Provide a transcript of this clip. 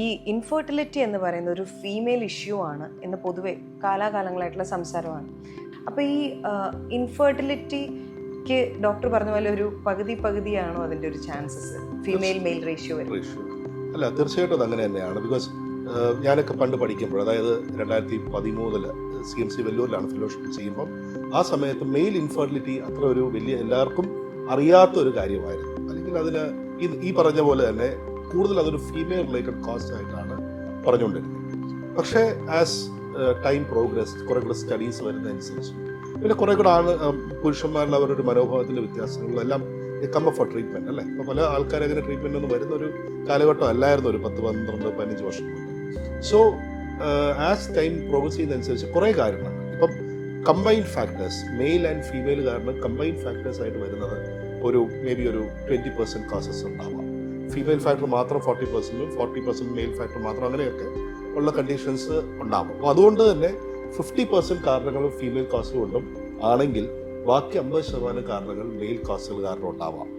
ഈ ഇൻഫെർട്ടിലിറ്റി എന്ന് പറയുന്ന ഒരു ഫീമെയിൽ ഇഷ്യൂ ആണ് എന്ന് പൊതുവെ കാലാകാലങ്ങളായിട്ടുള്ള സംസാരമാണ്. അപ്പോൾ ഈ ഇൻഫെർട്ടിലിറ്റിക്ക് ഡോക്ടർ പറഞ്ഞ പോലെ ഒരു പകുതി പകുതിയാണോ അതിന്റെ ഒരു ചാൻസസ് ഫീമെയിൽ മെയിൽ റേഷ്യോ അല്ല തീർച്ചയായിട്ടും അങ്ങനെ തന്നെയാണ്. ബിക്കോസ് ഞാനൊക്കെ പണ്ട് പഠിക്കുമ്പോൾ അതായത് രണ്ടായിരത്തി പതിമൂന്നിൽ സി എം സി വെല്ലൂരിലാണ് ഫെലോഷിപ്പ് ചെയ്യുമ്പോൾ ആ സമയത്ത് മെയിൽ ഇൻഫെർട്ടിലിറ്റി അത്ര ഒരു വലിയ എല്ലാവർക്കും അറിയാത്ത ഒരു കാര്യമായിരുന്നു. അല്ലെങ്കിൽ അതിന് ഈ പറഞ്ഞ പോലെ തന്നെ കൂടുതൽ അതൊരു ഫീമെയിൽ റിലേറ്റഡ് കോസ്റ്റ് ആയിട്ടാണ് പറഞ്ഞുകൊണ്ടിരുന്നത്. പക്ഷേ ആസ് ടൈം പ്രോഗ്രസ് കുറെ കൂടെ സ്റ്റഡീസ് വരുന്നതനുസരിച്ച് പിന്നെ കുറെ കൂടെ ആണ് പുരുഷന്മാരിൽ അവരുടെ ഒരു മനോഭാവത്തിലെ വ്യത്യാസങ്ങളെല്ലാം കം ഫോർ ട്രീറ്റ്മെന്റ് അല്ലേ? അപ്പോൾ പല ആൾക്കാരെ അങ്ങനെ ട്രീറ്റ്മെന്റ് ഒന്നും വരുന്ന ഒരു കാലഘട്ടം അല്ലായിരുന്നു ഒരു പത്ത് പന്ത്രണ്ട് പതിനഞ്ച് വർഷം സോ ആസ് ടൈം പ്രോഗ്രസ് ചെയ്യുന്നതനുസരിച്ച് കുറേ കാര്യങ്ങൾ ഇപ്പം combined factors male and female കാരണം കമ്പൈൻഡ് ഫാക്ടേഴ്സ് ആയിട്ട് വരുന്നത് ഒരു മേ ബി ഒരു ട്വന്റി പെർസെന്റ് കാസസ് ഉണ്ടാവാം. ഫീമെയിൽ ഫാക്ടർ മാത്രം ഫോർട്ടി പെർസെന്റും ഫോർട്ടി പെർസെന്റ് മെയിൽ ഫാക്ടർ മാത്രം അങ്ങനെയൊക്കെ ഉള്ള കണ്ടീഷൻസ് ഉണ്ടാവും. അപ്പോൾ അതുകൊണ്ട് തന്നെ ഫിഫ്റ്റി പെർസെന്റ് കാരണങ്ങൾ ഫീമെയിൽ കാസ്റ്റ് കൊണ്ടും ആണെങ്കിൽ ബാക്കി അമ്പത് ശതമാനം കാരണങ്ങൾ മെയിൽ കാസുകൾ കാരണം ഉണ്ടാവാം.